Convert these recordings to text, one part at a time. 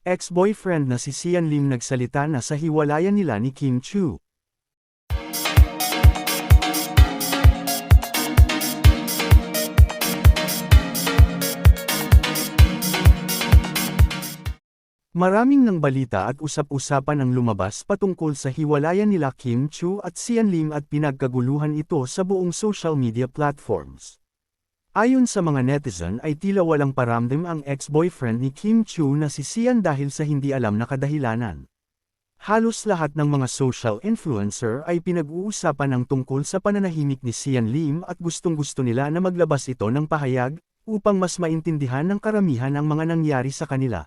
Ex-boyfriend na si Sian Lim nagsalita na sa hiwalayan nila ni Kim Chu. Maraming ng balita at usap-usapan ang lumabas patungkol sa hiwalayan nila Kim Chu at Sian Lim at pinagkaguluhan ito sa buong social media platforms. Ayon sa mga netizen ay tila walang paramdam ang ex-boyfriend ni Kim Chu na si Sian dahil sa hindi alam na kadahilanan. Halos lahat ng mga social influencer ay pinag-uusapan ang tungkol sa pananahimik ni Sian Lim at gustong-gusto nila na maglabas ito ng pahayag, upang mas maintindihan ng karamihan ang mga nangyari sa kanila.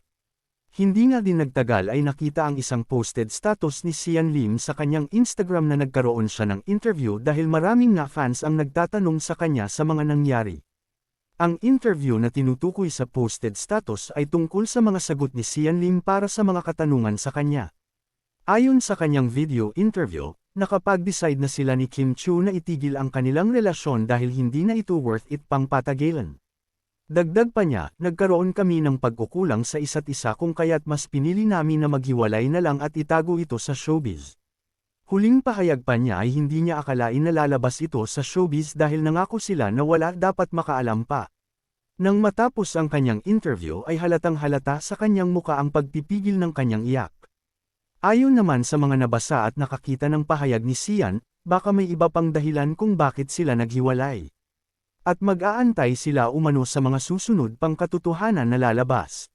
Hindi nga din nagtagal ay nakita ang isang posted status ni Sian Lim sa kanyang Instagram na nagkaroon siya ng interview dahil maraming nga fans ang nagtatanong sa kanya sa mga nangyari. Ang interview na tinutukoy sa posted status ay tungkol sa mga sagot ni Sian Lim para sa mga katanungan sa kanya. Ayon sa kanyang video interview, nakapag-decide na sila ni Kim Chu na itigil ang kanilang relasyon dahil hindi na ito worth it pang patagalan. Dagdag pa niya, nagkaroon kami ng pagkukulang sa isa't isa kung kaya't mas pinili namin na maghiwalay na lang at itago ito sa showbiz. Huling pahayag pa niya ay hindi niya akalain na lalabas ito sa showbiz dahil nangako sila na wala dapat makaalam pa. Nang matapos ang kanyang interview ay halatang halata sa kanyang muka ang pagpipigil ng kanyang iyak. Ayon naman sa mga nabasa at nakakita ng pahayag ni Sian, baka may iba pang dahilan kung bakit sila naghiwalay. At mag-aantay sila umano sa mga susunod pang katotohanan na lalabas.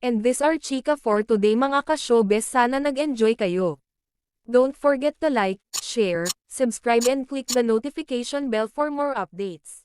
And this are Chika for today mga ka-showbiz sana nag-enjoy kayo. Don't forget to like, share, subscribe and click the notification bell for more updates.